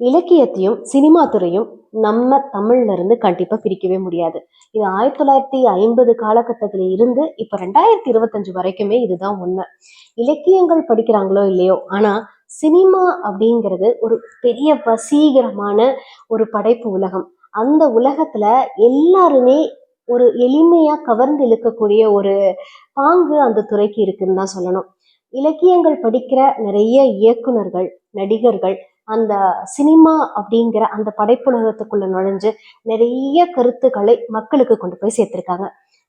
இலக்கியத்தையும் cinema துறையும் நம்ம தமிழ்ல இருந்து கண்டிப்பா பிரிக்கவே முடியாது. இது ஆயிரத்தி தொள்ளாயிரத்தி ஐம்பது காலகட்டத்தில இருந்து இப்ப ரெண்டாயிரத்தி இருபத்தஞ்சு வரைக்குமே இதுதான் உண்மை. இலக்கியங்கள் படிக்கிறாங்களோ இல்லையோ ஆனா சினிமா அப்படிங்கிறது ஒரு பெரிய வசீகரமான ஒரு படைப்பு உலகம். அந்த உலகத்துல எல்லாருமே ஒரு எளிமையா கவர்ந்து இழுக்கக்கூடிய ஒரு பாங்கு அந்த துறைக்கு இருக்குன்னு தான் சொல்லணும். இலக்கியங்கள் படிக்கிற நிறைய இயக்குனர்கள் நடிகர்கள் அந்த சினிமா அப்படிங்கிற அந்த படைப்புலகத்துக்குள்ள நுழைஞ்சு நிறைய கருத்துக்களை மக்களுக்கு கொண்டு போய் சேர்த்திருக்காங்க.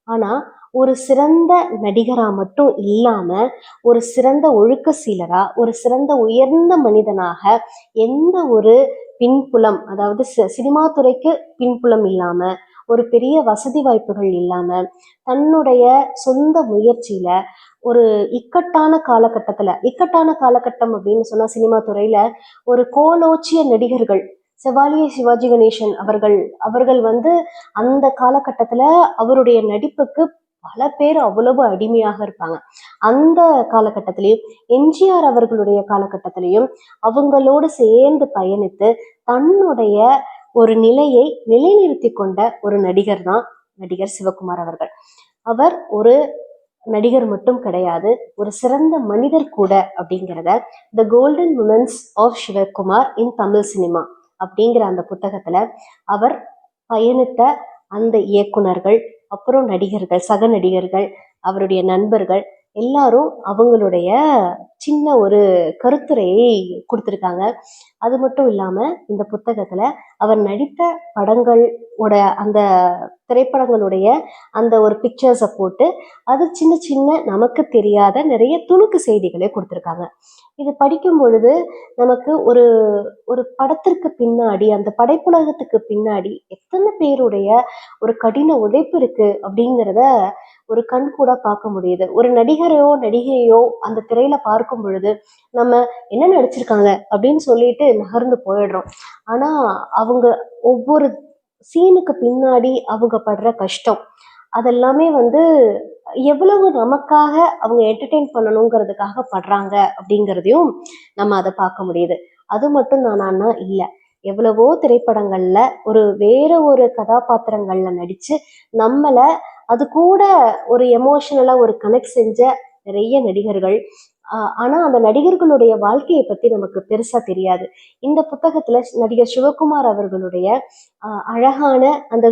ஆனா ஒரு சிறந்த நடிகரா மட்டும் இல்லாம ஒரு சிறந்த ஒழுக்க சீலரா ஒரு சிறந்த உயர்ந்த மனிதனாக எந்த ஒரு பின்புலம் அதாவது சி- சினிமா துறைக்கு பின்புலம் இல்லாம ஒரு பெரிய வசதி வாய்ப்புகள் இல்லாம தன்னுடைய சொந்த முயற்சியில ஒரு இக்கட்டான காலகட்டத்துல இக்கட்டான காலகட்டம் அப்படின்னு சொன்னா சினிமா துறையில ஒரு கோலோச்சிய நடிகர்கள் செவாலிய சிவாஜி கணேசன் அவர்கள் அவர்கள் வந்து அந்த காலகட்டத்துல அவருடைய நடிப்புக்கு பல பேர் அவ்வளவு அடிமையாக இருப்பாங்க. அந்த காலகட்டத்திலையும் எம்ஜிஆர் அவர்களுடைய காலகட்டத்திலையும் அவங்களோடு சேர்ந்து பயணித்து தன்னுடைய ஒரு நிலையை நிலைநிறுத்தி கொண்ட ஒரு நடிகர் தான் நடிகர் சிவகுமார் அவர்கள். அவர் ஒரு நடிகர் மட்டும் கிடையாது ஒரு சிறந்த மனிதர் கூட அப்படிங்கிறத the golden women's of Sivakumar in Tamil cinema அப்படிங்கிற அந்த புத்தகத்துல அவர் பயணித்த அந்த இயக்குனர்கள் அப்புறம் நடிகர்கள் சக நடிகர்கள் அவருடைய நண்பர்கள் எல்லாரும் அவங்களுடைய சின்ன ஒரு கருத்துரையை கொடுத்துருக்காங்க. அது மட்டும் இல்லாமல் இந்த புத்தகத்தில் அவர் நடித்த படங்களோட அந்த திரைப்படங்களுடைய அந்த ஒரு பிக்சர்ஸை போட்டு அது சின்ன சின்ன நமக்கு தெரியாத நிறைய துணுக்கு செய்திகளை கொடுத்துருக்காங்க. இது படிக்கும் பொழுது நமக்கு ஒரு ஒரு படத்திற்கு பின்னாடி அந்த படைப்புலகத்துக்கு பின்னாடி எத்தனை பேருடைய ஒரு கடின உழைப்பு இருக்குது அப்படிங்கிறத ஒரு கண் கூட பார்க்க முடியுது. ஒரு நடிகரையோ நடிகையோ அந்த திரையில பார்க்கும் பொழுது நம்ம என்ன நடிச்சிருக்காங்க அப்படின்னு சொல்லிட்டு நகர்ந்து போயிடுறோம். ஆனா அவங்க ஒவ்வொரு சீனுக்கு பின்னாடி அவங்க படுற கஷ்டம் அதெல்லாமே வந்து எவ்வளவு நமக்காக அவங்க என்டர்டெயின் பண்ணணுங்கிறதுக்காக படுறாங்க அப்படிங்கிறதையும் நம்ம அதை பார்க்க முடியுது. அது மட்டும் தானா இல்லை. எவ்வளவோ திரைப்படங்கள்ல ஒரு வேற ஒரு கதாபாத்திரங்கள்ல நடிச்சு நம்மளை அது கூட ஒரு எமோஷனலா ஒரு கனெக்ட் செஞ்ச நிறைய நடிகர்கள். ஆனால் ஆனா அந்த நடிகர்களுடைய வாழ்க்கையை பத்தி நமக்கு பெருசா தெரியாது. இந்த புத்தகத்துல நடிகர் சிவகுமார் அவர்களுடைய அழகான அந்த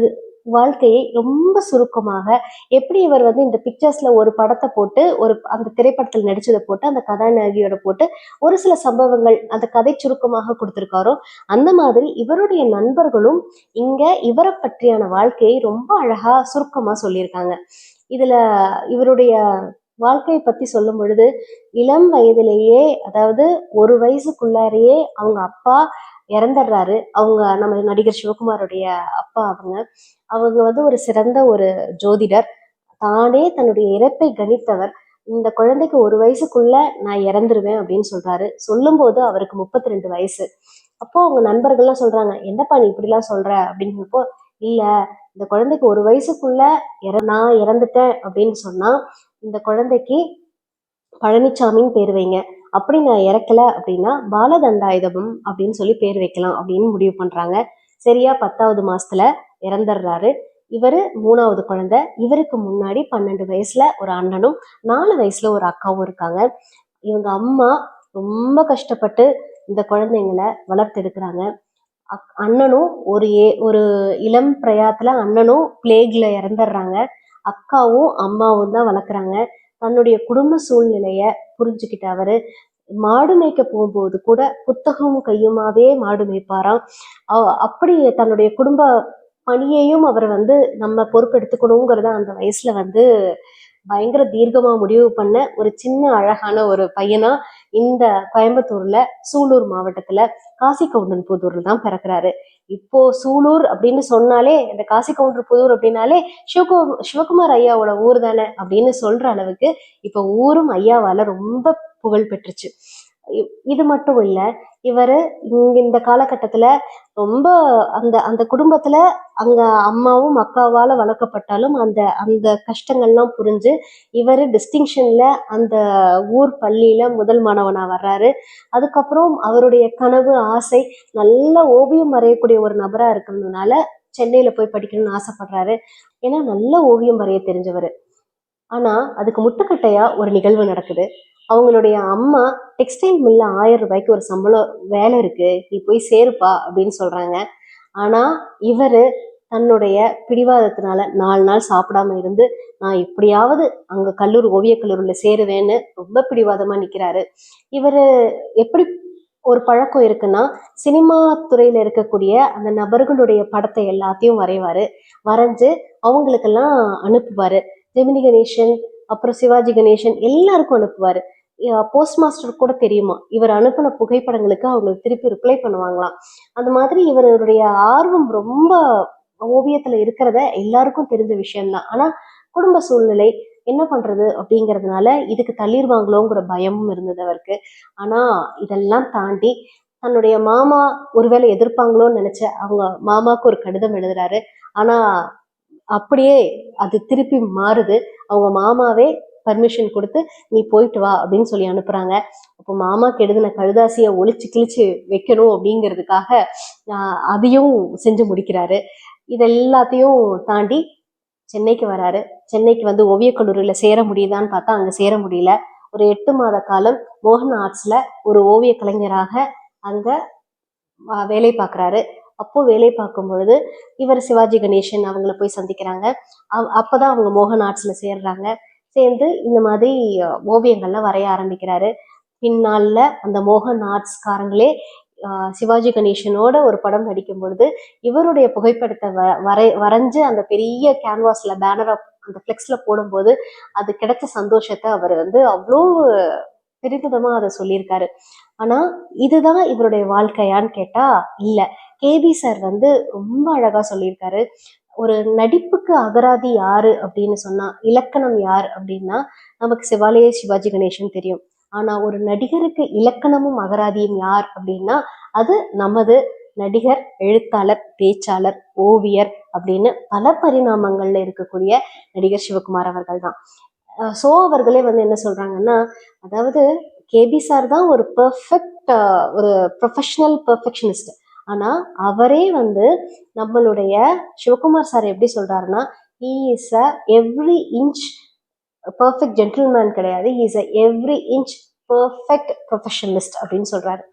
வாழ்க்கையை ரொம்ப சுருக்கமாக எப்படி இவர் வந்து இந்த பிக்சர்ஸ்ல ஒரு படத்தை போட்டு ஒரு அந்த திரைப்படத்தில் நடிச்சதை போட்டு அந்த கதாநாயகியோட போட்டு ஒரு சில சம்பவங்கள் அந்த கதை சுருக்கமாக கொடுத்துருக்காரோ அந்த மாதிரி இவருடைய நண்பர்களும் இங்க இவரை பற்றியான வாழ்க்கையை ரொம்ப அழகா சுருக்கமா சொல்லியிருக்காங்க. இதுல இவருடைய வாழ்க்கையை பத்தி சொல்லும் பொழுது இளம் வயதிலேயே அதாவது ஒரு வயசுக்குள்ளாரையே அவங்க அப்பா இறந்துடுறாரு. அவங்க நம்ம நடிகர் சிவகுமாருடைய அப்பா அவங்க. அவங்க வந்து ஒரு சிறந்த ஒரு ஜோதிடர். தானே தன்னுடைய இறப்பை கணித்தவர். இந்த குழந்தைக்கு ஒரு வயசுக்குள்ள நான் இறந்துருவேன் அப்படின்னு சொல்றாரு. சொல்லும்போது அவருக்கு முப்பத்தி ரெண்டு வயசு. அப்போ அவங்க நண்பர்கள்லாம் சொல்றாங்க என்னப்பா நீ இப்படிலாம் சொல்ற? அப்படிங்கிறப்போ இல்ல இந்த குழந்தைக்கு ஒரு வயசுக்குள்ள இற நான் இறந்துட்டேன். அப்படின்னு சொன்னா இந்த குழந்தைக்கு பழனிச்சாமின்னு பேர் வைங்க. அப்படி நான் இறக்கல அப்படின்னா பாலதண்டாயுதபம் அப்படின்னு சொல்லி பேர் வைக்கலாம் அப்படின்னு முடிவு பண்றாங்க. சரியா பத்தாவது மாசத்துல இறந்துடுறாரு. இவர் மூணாவது குழந்தை. இவருக்கு முன்னாடி பன்னெண்டு வயசுல ஒரு அண்ணனும் நாலு வயசுல ஒரு அக்காவும் இருக்காங்க. இவங்க அம்மா ரொம்ப கஷ்டப்பட்டு இந்த குழந்தைங்களை வளர்த்தெடுக்கிறாங்க அக் அண்ணனும் ஒரு ஏ ஒரு இளம் பிரயாத்துல அண்ணனும் பிளேக்ல இறந்துடுறாங்க. அக்காவும் அம்மாவும் தான் வளர்க்குறாங்க. தன்னுடைய குடும்ப சூழ்நிலைய புரிஞ்சுக்கிட்ட அவரு. மாடு மேய்க்க போகும்போது கூட புத்தகமும் கையுமாவே மாடு மேய்ப்பாராம். அப்படி தன்னுடைய குடும்ப பணியையும் அவர் வந்து நம்ம பொறுப்பெடுத்துக்கணுங்கிறத அந்த வயசுல வந்து பயங்கர தீர்க்கமா முடிவு பண்ண ஒரு சின்ன அழகான ஒரு பையனா இந்த கோயம்புத்தூர்ல சூலூர் மாவட்டத்துல காசி கவுண்டன் புதூர்ல தான் பிறக்கிறாரு. இப்போ சூலூர் அப்படின்னு சொன்னாலே இந்த காசி கவுண்டர் புதூர் அப்படின்னாலே சிவகு சிவகுமார் ஐயாவோட ஊர் தானே அப்படின்னு சொல்ற அளவுக்கு இப்போ ஊரும் ஐயாவால ரொம்ப புகழ் பெற்றுச்சு. இது மட்டும் இல்லை இவர் இங்க இந்த காலகட்டத்தில் ரொம்ப அந்த அந்த குடும்பத்தில் அங்கே அம்மாவும் அக்காவால் வளர்க்கப்பட்டாலும் அந்த அந்த கஷ்டங்கள்லாம் புரிஞ்சு இவர் டிஸ்டிங்ஷனில் அந்த ஊர் பள்ளியில் முதல் மாணவனாக வர்றாரு. அதுக்கப்புறம் அவருடைய கனவு ஆசை நல்ல ஓவியம் வரையக்கூடிய ஒரு நபராக இருக்கிறதுனால சென்னையில் போய் படிக்கணும்னு ஆசைப்படுறாரு. ஏன்னா நல்ல ஓவியம் வரைய தெரிஞ்சவர். ஆனால் அதுக்கு முட்டுக்கட்டையாக ஒரு நிகழ்வு நடக்குது. அவங்களுடைய அம்மா டெக்ஸ்டைல் மில்ல ஆயிரம் ரூபாய்க்கு ஒரு சம்பளம் வேலை இருக்கு நீ போய் சேருப்பா அப்படின்னு சொல்றாங்க. ஆனா இவர் தன்னுடைய பிடிவாதத்தினால நாலு நாள் சாப்பிடாம இருந்து நான் எப்படியாவது அங்க கல்லூரி ஓவிய கல்லூரியில சேருவேன்னு ரொம்ப பிடிவாதமா நிக்கிறாரு. இவர் எப்படி ஒரு பழக்கம் இருக்குன்னா சினிமா துறையில இருக்கக்கூடிய அந்த நபர்களுடைய படத்தை எல்லாத்தையும் வரைவாரு. வரைஞ்சு அவங்களுக்கெல்லாம் அனுப்புவாரு. ஜெமினி கணேசன் அப்புறம் சிவாஜி கணேசன் எல்லாருக்கும் அனுப்புவாரு. போஸ்ட் மாஸ்டர் கூட தெரியுமா? இவர் அனுப்பின புகைப்படங்களுக்கு அவங்களுக்கு திருப்பி ரிப்ளை பண்ணுவாங்களாம். அந்த மாதிரி இவருடைய ஆர்வம் ரொம்ப ஓவியத்துல இருக்கிறத எல்லாருக்கும் தெரிஞ்ச விஷயம்தான். ஆனா குடும்ப சூழ்நிலை என்ன பண்றது அப்படிங்கிறதுனால இதுக்கு தள்ளிடுவாங்களோங்கிற பயமும் இருந்தது அவருக்கு. ஆனா இதெல்லாம் தாண்டி தன்னுடைய மாமா ஒருவேளை எதிர்ப்பாங்களோன்னு நினைச்ச அவங்க மாமாவுக்கு ஒரு கடிதம் எழுதுறாரு. ஆனா அப்படியே அது திருப்பி மாறுது. அவங்க மாமாவே பர்மிஷன் கொடுத்து நீ போயிட்டு வா அப்படின்னு சொல்லி அனுப்புறாங்க. அப்போ மாமாக்கு எழுதின கழுதாசியை ஒழிச்சு கிழிச்சு வைக்கணும் அப்படிங்கிறதுக்காக அதையும் செஞ்சு முடிக்கிறாரு. இது எல்லாத்தையும் தாண்டி சென்னைக்கு வராரு. சென்னைக்கு வந்து ஓவியக் கல்லூரியில சேர முடியுதான்னு பார்த்தா அங்க சேர முடியல. ஒரு எட்டு மாத காலம் மோகன் ஆர்ட்ஸ்ல ஒரு ஓவிய கலைஞராக அங்க வேலை பார்க்குறாரு. அப்போ வேலை பார்க்கும் பொழுது இவர் சிவாஜி கணேசன் அவங்கள போய் சந்திக்கிறாங்க. அவ- அப்பதான் அவங்க மோகன் ஆர்ட்ஸ்ல சேர்றாங்க. சேர்ந்து இந்த மாதிரி அஹ், ஓவியங்கள்லாம் வரைய ஆரம்பிக்கிறாரு. பின்னால அந்த மோகன் ஆர்ட்ஸ்காரங்களே சிவாஜி கணேசனோட ஒரு படம் நடிக்கும் பொழுது இவருடைய புகைப்படத்தை வ வரை வரைஞ்சு அந்த பெரிய கேன்வாஸ்ல பேனரை அந்த ஃப்ளெக்ஸில் போடும்போது அது கிடைச்ச சந்தோஷத்தை அவர் வந்து அவ்வளோ பெருமிதமா அதை சொல்லியிருக்காரு. ஆனால் இதுதான் இவருடைய வாழ்க்கையான்னு கேட்டா இல்லை. கேபி சார் வந்து ரொம்ப அழகாக சொல்லியிருக்காரு. ஒரு நடிப்புக்கு அகராதி யாரு அப்படின்னு சொன்னா இலக்கணம் யார் அப்படின்னா நமக்கு சிவாலய சிவாஜி கணேசன் தெரியும். ஆனா ஒரு நடிகருக்கு இலக்கணமும் அகராதியும் யார் அப்படின்னா அது நமது நடிகர் எழுத்தாளர் பேச்சாளர் ஓவியர் அப்படின்னு பல பரிணாமங்கள்ல இருக்கக்கூடிய நடிகர் சிவகுமார் அவர்கள் தான். சோ அவர்களே வந்து என்ன சொல்றாங்கன்னா அதாவது கேபி சார் தான் ஒரு பெர்ஃபெக்ட் ஒரு ப்ரொஃபஷனல் பெர்ஃபெக்ஷனிஸ்ட் ஆனால் அவரே வந்து நம்மளுடைய சிவகுமார் சார் எப்படி சொல்கிறாருன்னா he is a every inch perfect gentleman கிடையாது. Is a every inch perfect professionalist அப்படின்னு சொல்கிறாரு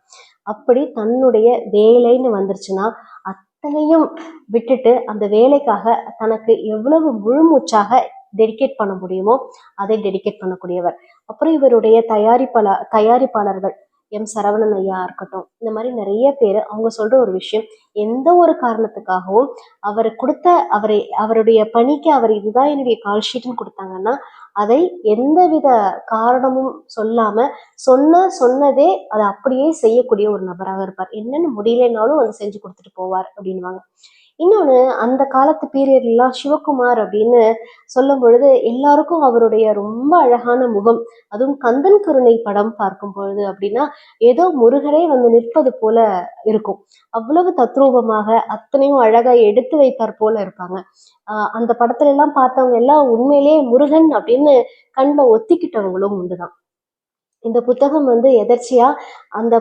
அப்படி தன்னுடைய வேலைன்னு வந்துருச்சுன்னா அத்தனையும் விட்டுட்டு அந்த வேலைக்காக தனக்கு எவ்வளவு முழுமூச்சாக டெடிகேட் பண்ண முடியுமோ அதை டெடிகேட் பண்ணக்கூடியவர். அப்புறம் இவருடைய தயாரிப்பாளர் தயாரிப்பாளர்கள் எம். சரவணன் ஐயா இருக்கட்டும். இந்த மாதிரி நிறைய பேர் அவங்க சொல்ற ஒரு விஷயம் எந்த ஒரு காரணத்துக்காகவும் அவர் கொடுத்த அவரை அவருடைய பணிக்கு அவர் இதுதான் என்னுடைய கால் கொடுத்தாங்கன்னா அதை எந்தவித காரணமும் சொல்லாம சொன்ன சொன்னதே அதை அப்படியே செய்யக்கூடிய ஒரு நபராக இருப்பார். என்னென்னு முடியலைனாலும் அதை செஞ்சு கொடுத்துட்டு போவார் அப்படின்வாங்க இன்னொன்று அந்த காலத்து பீரியட்லாம் சிவகுமார் அப்படின்னு சொல்லும் பொழுது எல்லாருக்கும் அவருடைய ரொம்ப அழகான முகம் அதுவும் கந்தன் கருணை படம் பார்க்கும் பொழுது அப்படின்னா ஏதோ முருகரே வந்து நிற்பது போல இருக்கும். அவ்வளவு தத்ரூபமாக அத்தனையும் அழகா எடுத்து வைத்தார் போல இருப்பாங்க. அந்த படத்துல எல்லாம் பார்த்தவங்க எல்லாம் உண்மையிலேயே முருகன் அப்படின்னு கண்ணில் ஒத்திக்கிட்டவங்களும் உண்டுதான். இந்த புத்தகம் வந்து எதர்ச்சியா அந்த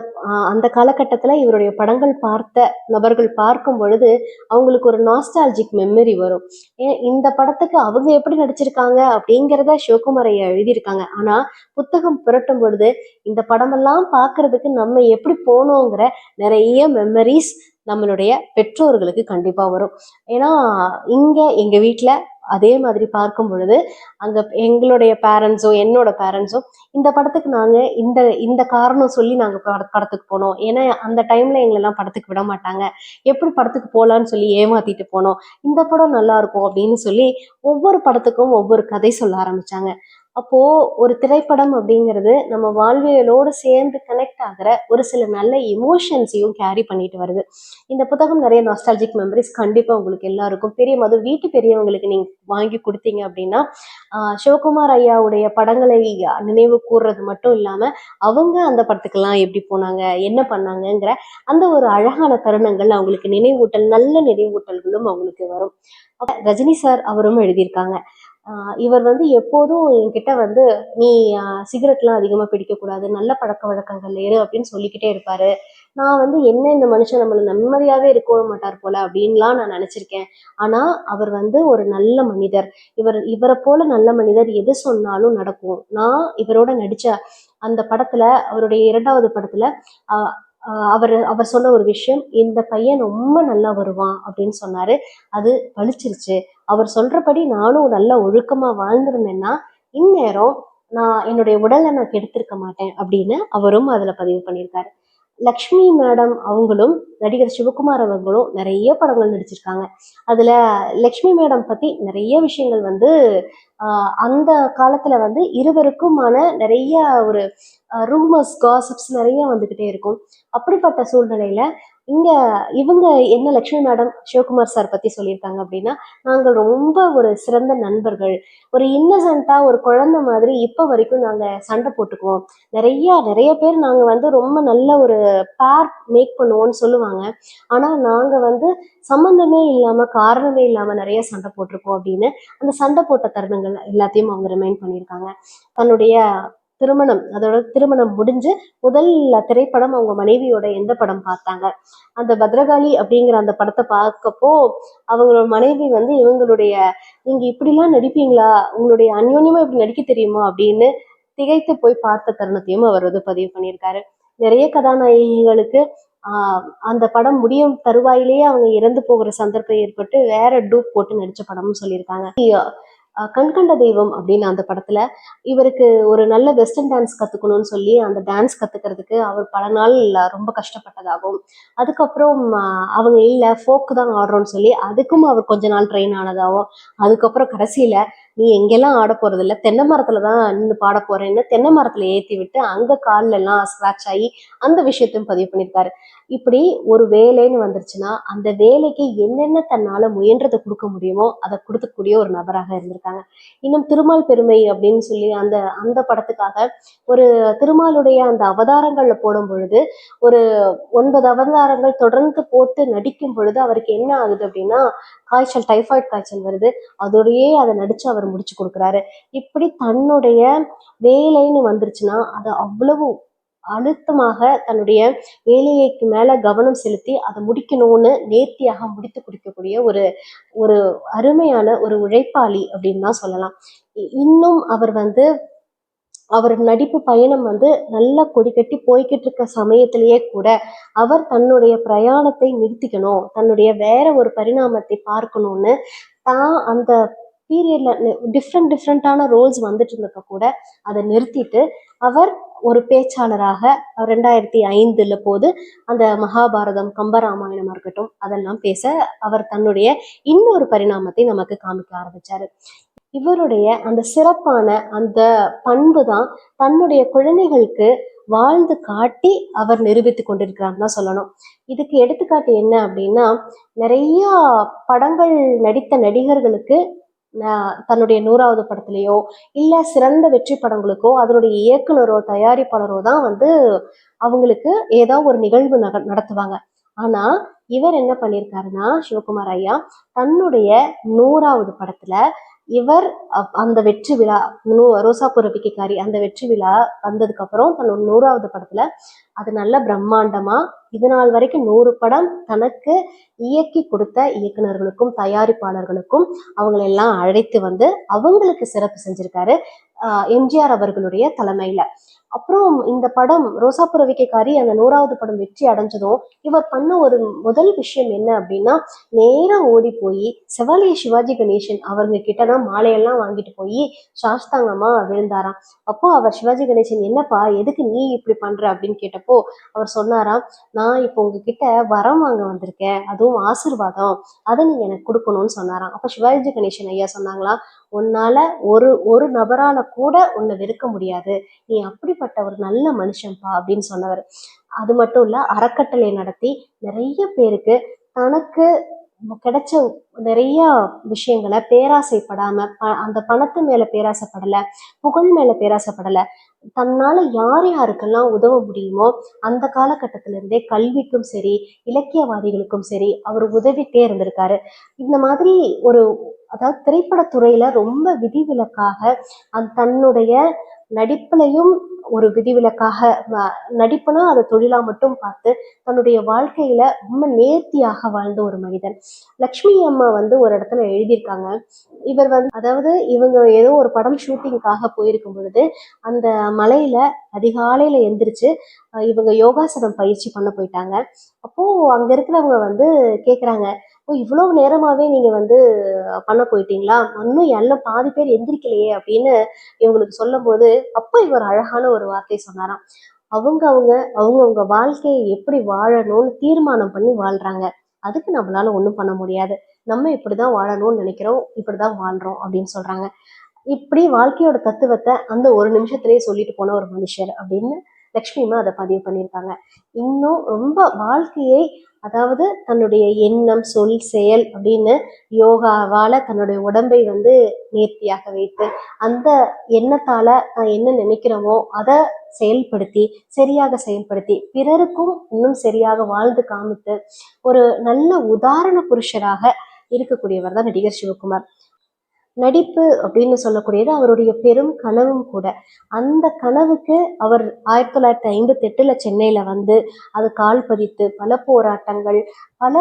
அந்த காலகட்டத்துல இவருடைய படங்கள் பார்த்த நபர்கள் பார்க்கும் பொழுது அவங்களுக்கு ஒரு நாஸ்டாலஜிக் மெமரி வரும். ஏன் இந்த படத்துக்கு அவங்க எப்படி நடிச்சிருக்காங்க அப்படிங்கிறத சிவகுமார் ஐயா எழுதியிருக்காங்க. ஆனா புத்தகம் புரட்டும் பொழுது இந்த படமெல்லாம் பார்க்கறதுக்கு நம்ம எப்படி போனோங்கிற நிறைய மெமரிஸ் நம்மளுடைய பெற்றோர்களுக்கு கண்டிப்பா வரும். ஏன்னா இங்க எங்க வீட்டில் அதே மாதிரி பார்க்கும் பொழுது அங்க எங்களுடைய பேரண்ட்ஸோ என்னோட பேரண்ட்ஸோ இந்த படத்துக்கு நாங்க இந்த இந்த காரணம் சொல்லி நாங்க பட படத்துக்கு போனோம். ஏன்னா அந்த டைம்ல எங்களெல்லாம் படத்துக்கு விட மாட்டாங்க. எப்படி படத்துக்கு போகலான்னு சொல்லி ஏமாத்திட்டு போனோம். இந்த படம் நல்லா இருக்கும் அப்படின்னு சொல்லி ஒவ்வொரு படத்துக்கும் ஒவ்வொரு கதை சொல்ல ஆரம்பிச்சாங்க. அப்போது ஒரு திரைப்படம் அப்படிங்கிறது நம்ம வாழ்வியலோடு சேர்ந்து கனெக்ட் ஆகிற ஒரு சில நல்ல எமோஷன்ஸையும் கேரி பண்ணிட்டு வருது. இந்த புத்தகம் நிறைய நாஸ்டாலஜிக் மெமரிஸ் கண்டிப்பாக உங்களுக்கு எல்லாருக்கும் பெரிய மது வீட்டு பெரியவங்களுக்கு நீங்கள் வாங்கி கொடுத்தீங்க அப்படின்னா சிவகுமார் ஐயாவுடைய படங்களை நினைவு கூறுறது மட்டும் இல்லாமல் அவங்க அந்த படத்துக்கெல்லாம் எப்படி போனாங்க என்ன பண்ணாங்கங்கிற அந்த ஒரு அழகான தருணங்கள் அவங்களுக்கு நினைவூட்டல் நல்ல நினைவூட்டல்களும் அவங்களுக்கு வரும். ரஜினி சார் அவரும் எழுதியிருக்காங்க. இவர் வந்து எப்போதும் என்கிட்ட வந்து நீ சிகரெட்லாம் அதிகமாக பிடிக்கக்கூடாது நல்ல பழக்க வழக்கங்கள் ஏறு அப்படின்னு சொல்லிக்கிட்டே இருப்பாரு. நான் வந்து என்ன இந்த மனுஷன் நம்மளை நிம்மதியாகவே இருக்க மாட்டார் போல அப்படின்லாம் நான் நினச்சிருக்கேன். ஆனால் அவர் வந்து ஒரு நல்ல மனிதர். இவர் இவரை போல நல்ல மனிதர் எது சொன்னாலும் நடக்கும். நான் இவரோட நடித்த அந்த படத்தில் அவருடைய இரண்டாவது படத்தில் அவர் அவர் சொன்ன ஒரு விஷயம் இந்த பையன் ரொம்ப நல்லா வருவான் அப்படின்னு சொன்னாரு. அது பளிச்சிருச்சு. அவர் சொல்றபடி நானும் நல்ல ஒழுக்கமா வாழ்ந்திருந்தேன்னா இந்நேரம் நான் என்னுடைய உடலை நான் கெடுத்திருக்க மாட்டேன் அப்படின்னு அவரும் அதுல பதிவு பண்ணியிருக்காரு. லக்ஷ்மி மேடம் அவங்களும் நடிகர் சிவகுமார் அவர்களும் நிறைய படங்கள் நடிச்சிருக்காங்க. அதுல லக்ஷ்மி மேடம் பத்தி நிறைய விஷயங்கள் வந்து அந்த காலத்துல வந்து இருவருக்குமான நிறைய ஒரு ரூமர்ஸ் காசப்ஸ் நிறைய வந்துகிட்டே இருக்கும். அப்படிப்பட்ட சூழ்நிலையில இங்க இவங்க என்ன லக்ஷ்மி மேடம் சிவகுமார் சார் பத்தி சொல்லியிருக்காங்க அப்படின்னா நாங்கள் ரொம்ப ஒரு சிறந்த நண்பர்கள். ஒரு இன்னசென்ட்டா ஒரு குழந்தை மாதிரி இப்ப வரைக்கும் நாங்க சண்டை போட்டுக்குவோம். நிறைய நிறைய பேர் நாங்க வந்து ரொம்ப நல்ல ஒரு பேர் மேக் பண்ணுவோம்னு சொல்லுவாங்க. ஆனா நாங்க வந்து சம்பந்தமே இல்லாம காரணமே இல்லாம நிறைய சண்டை போட்டிருக்கோம் அப்படின்னு அந்த சண்டை போட்ட தருணங்கள் எல்லாத்தையும் அவங்க ரிமைண்ட் பண்ணியிருக்காங்க. தன்னுடைய திருமணம் அதோட திருமணம் முடிஞ்சு முதல் திரைப்படம் அவங்க மனைவியோட எந்த படம் பார்த்தாங்க. அந்த பத்ரகாளி அப்படிங்கிற அந்த படத்தை பார்க்கப்போ அவங்களோட மனைவி வந்து இவங்களுடைய நீங்க இப்படிலாம் நடிப்பீங்களா? உங்களுடைய அந்யோன்யமா இப்படி நடிக்க தெரியுமா? அப்படின்னு திகைத்து போய் பார்த்த தருணத்தையும் அவர் வந்து பதிவு பண்ணியிருக்காரு. நிறைய கதாநாயகிகளுக்கு ஆஹ் அந்த படம் முடியும் தருவாயிலேயே அவங்க இறந்து போகிற சந்தர்ப்பம் ஏற்பட்டு வேற டூப் போட்டு நடிச்ச படம்னு சொல்லியிருக்காங்க. கண்கண்ட தெய்வம் அப்படின்னு அந்த படத்துல இவருக்கு ஒரு நல்ல வெஸ்டர்ன் டான்ஸ் கத்துக்கணும்னு சொல்லி அந்த டான்ஸ் கத்துக்கிறதுக்கு அவர் பல நாள் ரொம்ப கஷ்டப்பட்டதாகவும் அதுக்கப்புறம் அவங்க இல்ல ஃபோக் தான் ஆடுறோம்னு சொல்லி அதுக்கும் அவர் கொஞ்ச நாள் ட்ரெயின் ஆனதாகவும் அதுக்கப்புறம் கடைசியில நீ எங்கெல்லாம் ஆட போறது தென்னை மரத்துல தான் நின்று பாட போறேன்னு தென்னை மரத்துல ஏத்தி விட்டு அங்க கால்ல எல்லாம் ஸ்கிராச் ஆகி அந்த விஷயத்தையும் பதிவு பண்ணியிருக்காரு இப்படி ஒரு வேலைன்னு வந்துருச்சுன்னா அந்த வேலைக்கு என்னென்ன தன்னால முயன்றதை கொடுக்க முடியுமோ அதை கொடுக்கக்கூடிய ஒரு நபராக இருந்திருக்காங்க. இன்னும் திருமால் பெருமை அப்படின்னு சொல்லி அந்த அந்த படத்துக்காக ஒரு திருமாலுடைய அந்த அவதாரங்கள்ல போடும் பொழுது ஒரு ஒன்பது அவதாரங்கள் தொடர்ந்து போட்டு நடிக்கும் பொழுது அவருக்கு என்ன ஆகுது அப்படின்னா காய்ச்சல் டைஃபாய்டு காய்ச்சல் வருது. அதோடையே அதை நடிச்சு அவர் முடிச்சு கொடுக்குறாரு. இப்படி தன்னுடைய வேலைன்னு வந்துருச்சுன்னா அதை அவ்வளவு அழுத்தமாக தன்னுடைய வேலையைக்கு மேல கவனம் செலுத்தி அதை முடிக்கணும்னு நேர்த்தியாக முடித்து கொடுக்கக்கூடிய ஒரு ஒரு அருமையான ஒரு உழைப்பாளி அப்படின்னு தான் சொல்லலாம். இன்னும் அவர் வந்து அவர் நடிப்பு பயணம் வந்து நல்லா கொடி கட்டி போய்கிட்டு இருக்க சமயத்திலேயே கூட அவர் தன்னுடைய பிரயாணத்தை நிறுத்திக்கணும் தன்னுடைய வேற ஒரு பரிணாமத்தை பார்க்கணும்னு தான் அந்த பீரியட்ல டிஃப்ரெண்ட் டிஃப்ரெண்ட்டான ரோல்ஸ் வந்துட்டு இருந்தப்ப கூட அதை நிறுத்திட்டு அவர் ஒரு பேச்சாளராக ரெண்டாயிரத்தி ஐந்துல போது அந்த மகாபாரதம் கம்பராமாயணமா இருக்கட்டும் அதெல்லாம் பேச அவர் தன்னுடைய இன்னொரு பரிணாமத்தை நமக்கு காமிக்க ஆரம்பிச்சாரு. இவருடைய அந்த சிறப்பான அந்த பண்பு தான் தன்னுடைய குழந்தைகளுக்கு வாழ்ந்து காட்டி அவர் நிரூபித்து கொண்டிருக்கிறான்னு தான் சொல்லணும். இதுக்கு எடுத்துக்காட்டு என்ன அப்படின்னா நிறைய படங்கள் நடித்த நடிகர்களுக்கு தன்னுடைய நூறாவது படத்துலையோ இல்லை சிறந்த வெற்றி படங்களுக்கோ அதனுடைய இயக்குனரோ தயாரிப்பாளரோ தான் வந்து அவங்களுக்கு ஏதோ ஒரு நிகழ்வு நக நடத்துவாங்க. ஆனா இவர் என்ன பண்ணியிருக்காருன்னா சிவகுமார் ஐயா தன்னுடைய நூறாவது படத்துல இவர் அப்- அந்த வெற்றி விழா நூ ரோசா பிக்கைக்காரி அந்த வெற்றி விழா வந்ததுக்கு அப்புறம் தன்னோட நூறாவது படத்துல அது நல்ல பிரம்மாண்டமா இது நாள் வரைக்கும் நூறு படம் தனக்கு இயக்கி கொடுத்த இயக்குனர்களுக்கும் தயாரிப்பாளர்களுக்கும் அவங்களெல்லாம் அழைத்து வந்து அவங்களுக்கு சிறப்பு செஞ்சிருக்காரு. எம்ஜிஆர் அவர்களுடைய தலைமையில. அப்புறம் இந்த படம் ரோசா புறவிக்கைக்காரி அந்த நூறாவது படம் வெற்றி அடைஞ்சதும் இவர் பண்ண ஒரு முதல் விஷயம் என்ன அப்படின்னா நேராக ஓடி போய் செவாலிய சிவாஜி கணேசன் அவங்க கிட்ட தான் மாலையெல்லாம் வாங்கிட்டு போய் சாஸ்தாங்கமா விழுந்தாராம். அப்போ அவர் சிவாஜி கணேசன் என்னப்பா எதுக்கு நீ இப்படி பண்ற? அப்படின்னு கேட்டப்போ அவர் சொன்னாராம் நான் இப்போ உங்ககிட்ட வரம் வாங்க வந்திருக்கேன். அதுவும் ஆசீர்வாதம். அதை நீங்க எனக்கு கொடுக்கணும்னு சொன்னாராம். அப்ப சிவாஜி கணேசன் ஐயா சொன்னாங்களா உன்னால ஒரு ஒரு நபரால கூட உன்னை வெறுக்க முடியாது. நீ அப்படிப்பட்ட ஒரு நல்ல மனுஷன்ப்பா அப்படின்னு சொன்னவர். அது மட்டும் இல்ல அறக்கட்டளை நடத்தி நிறைய பேருக்கு தனக்கு கிடைச்ச நிறைய விஷயங்களை பேராசைப்படாம ப- அந்த பணத்து மேல பேராசைப்படல புகழ் மேல பேராசைப்படல தன்னால யார் யாருக்கெல்லாம் உதவ முடியுமோ அந்த காலகட்டத்திலிருந்தே கல்விக்கும் சரி இலக்கியவாதிகளுக்கும் சரி அவர் உதவிட்டே இருந்திருக்காரு. இந்த மாதிரி ஒரு அதாவது திரைப்படத்துறையில ரொம்ப விதிவிலக்காக அந் தன்னுடைய நடிப்புலையும் ஒரு விதிவிலக்காக நடிப்புனா அதை தொழிலா மட்டும் பார்த்து தன்னுடைய வாழ்க்கையில ரொம்ப நேர்த்தியாக வாழ்ந்த ஒரு மனிதன். லக்ஷ்மி அம்மா வந்து ஒரு இடத்துல எழுதியிருக்காங்க. இவர் வந்து அதாவது இவங்க ஏதோ ஒரு படம் ஷூட்டிங்காக போயிருக்கும் பொழுது அந்த மலையில அதிகாலையில எந்திரிச்சு இவங்க யோகாசனம் பயிற்சி பண்ண போயிட்டாங்க. அப்போ அங்க இருக்கிறவங்க வந்து கேக்குறாங்க ஓ இவ்வளவு நேரமாவே நீங்க வந்து பண்ண போயிட்டீங்களா? இன்னும் எல்லாம் பாதி பேர் எந்திரிக்கலையே அப்படின்னு இவங்களுக்கு சொல்லும் போது அப்போ இவர் அழகான ஒரு வார்த்தை சொன்னாராம். அவங்க அவங்க அவங்கவுங்க வாழ்க்கையை எப்படி வாழணும்னு தீர்மானம் பண்ணி வாழ்றாங்க. அதுக்கு நம்மளால ஒன்றும் பண்ண முடியாது. நம்ம இப்படிதான் வாழணும்னு நினைக்கிறோம் இப்படிதான் வாழ்றோம் அப்படின்னு சொல்றாங்க. இப்படி வாழ்க்கையோட தத்துவத்தை அந்த ஒரு நிமிஷத்திலேயே சொல்லிட்டு போன ஒரு மனுஷர் அப்படின்னு லக்ஷ்மிமா அதை பதிவு பண்ணியிருக்காங்க. இன்னும் ரொம்ப வாழ்க்கையை அதாவது தன்னுடைய எண்ணம் சொல் செயல் அப்படின்னு யோகாவால் தன்னுடைய உடம்பை வந்து நேர்த்தியாக வைத்து அந்த எண்ணத்தால் நான் என்ன நினைக்கிறோமோ அதை செயல்படுத்தி சரியாக செயல்படுத்தி பிறருக்கும் இன்னும் சரியாக வாழ்ந்து காமித்து ஒரு நல்ல உதாரண புருஷராக இருக்கக்கூடியவர் தான் நடிகர் சிவகுமார். நடிப்பு அப்படின்னு சொல்லக்கூடியது அவருடைய பெரும் கனவும் கூட. அந்த கனவுக்கு அவர் ஆயிரத்தி தொள்ளாயிரத்தி ஐம்பத்தி எட்டுல சென்னையில வந்து அது கால் பதித்து பல போராட்டங்கள் பல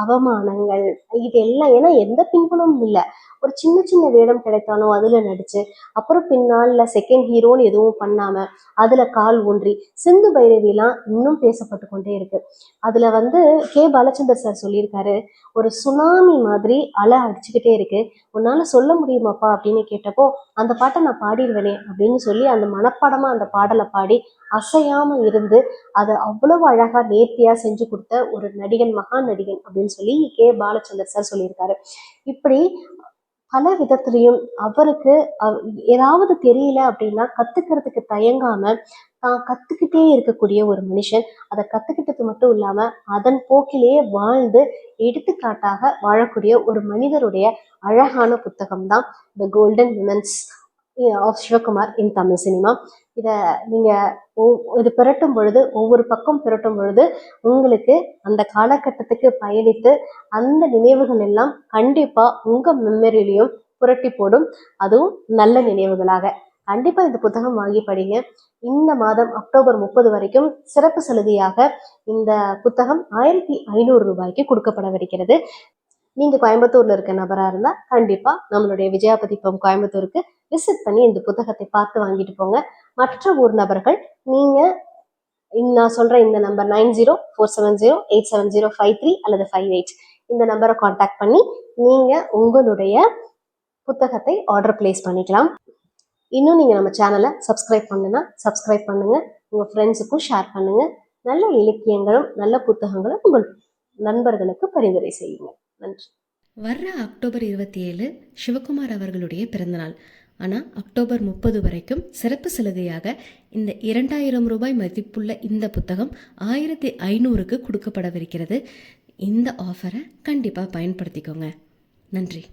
அவமானங்கள் இது எல்லாம் ஏன்னா எந்த பின்புலமும் இல்லை. ஒரு சின்ன சின்ன வேடம் கிடைத்தாலும் அதுல நடிச்சு அப்புறம் பின்னால செகண்ட் ஹீரோன்னு எதுவும் பண்ணாம அதுல கால் ஊன்றி சிந்து பைரவிலாம் இன்னும் பேசப்பட்டு கொண்டே இருக்கு. அதுல வந்து கே. பாலச்சந்தர் சார் சொல்லியிருக்காரு ஒரு சுனாமி மாதிரி அலை அடிச்சுக்கிட்டே இருக்கு. உன்னால சொல்ல முடியுமாப்பா அப்படின்னு கேட்டப்போ அந்த பாட்டை நான் பாடிடுவேனே அப்படின்னு சொல்லி அந்த மனப்பாடமா அந்த பாடலை பாடி அசையாம இருந்து அதை அவ்வளவு அழகா நேர்த்தியா செஞ்சு கொடுத்த ஒரு நடி நடிகன் மகான் நடிகன் அப்படின்னு சொல்லி கே. பாலச்சந்தர் சார் சொல்லியிருக்காரு. இப்படி பல விதத்திலையும் அவருக்கு ஏதாவது தெரியல அப்படின்னா கத்துக்கிறதுக்கு தயங்காம தான் கத்துக்கிட்டே இருக்கக்கூடிய ஒரு மனுஷன். அதை கத்துக்கிட்டது மட்டும் இல்லாம அதன் போக்கிலேயே வாழ்ந்து எடுத்துக்காட்டாக வாழக்கூடிய ஒரு மனிதருடைய அழகான புத்தகம் தான் the golden women's of Sivakumar in Tamil cinema. இதை நீங்கள் இது புரட்டும் பொழுது ஒவ்வொரு பக்கம் புரட்டும் பொழுது உங்களுக்கு அந்த காலகட்டத்துக்கு பயணித்து அந்த நினைவுகள் எல்லாம் கண்டிப்பாக உங்கள் மெமரிலையும் புரட்டி போடும். அதுவும் நல்ல நினைவுகளாக. கண்டிப்பாக இந்த புத்தகம் வாங்கி படிங்க. இந்த மாதம் அக்டோபர் முப்பது வரைக்கும் சிறப்பு சலுகையாக இந்த புத்தகம் ஆயிரத்தி ஐநூறு ரூபாய்க்கு கொடுக்கப்படவிருக்கிறது. நீங்கள் கோயம்புத்தூரில் இருக்க நபராக இருந்தால் கண்டிப்பாக நம்மளுடைய விஜயாபதிப்பம் கோயம்புத்தூருக்கு விசிட் பண்ணி இந்த புத்தகத்தை பார்த்து வாங்கிட்டு போங்க. மற்ற ஊர் நபர்கள் நீங்கள் நான் சொல்கிற இந்த number nine zero four seven zero eight seven zero five three அல்லது ஃபைவ் எயிட் இந்த நம்பரை காண்டாக்ட் பண்ணி நீங்கள் உங்களுடைய புத்தகத்தை ஆர்டர் பிளேஸ் பண்ணிக்கலாம். இன்னும் நீங்கள் நம்ம சேனலை சப்ஸ்கிரைப் பண்ணுன்னா சப்ஸ்கிரைப் பண்ணுங்கள் உங்கள் ஃப்ரெண்ட்ஸுக்கும் ஷேர் பண்ணுங்கள் நல்ல இலக்கியங்களும் நல்ல புத்தகங்களும் உங்கள் நண்பர்களுக்கு பரிந்துரை செய்யுங்கள் நன்றி. வர்ற அக்டோபர் இருபத்தி ஏழு சிவகுமார் அவர்களுடைய பிறந்தநாள். ஆனால் அக்டோபர் முப்பது வரைக்கும் சிறப்பு சலுகையாக இந்த இரண்டாயிரம் ரூபாய் மதிப்புள்ள இந்த புத்தகம் ஆயிரத்தி ஐநூறுக்கு கொடுக்கப்படவிருக்கிறது. இந்த ஆஃபரை கண்டிப்பாக பயன்படுத்திக்கோங்க. நன்றி.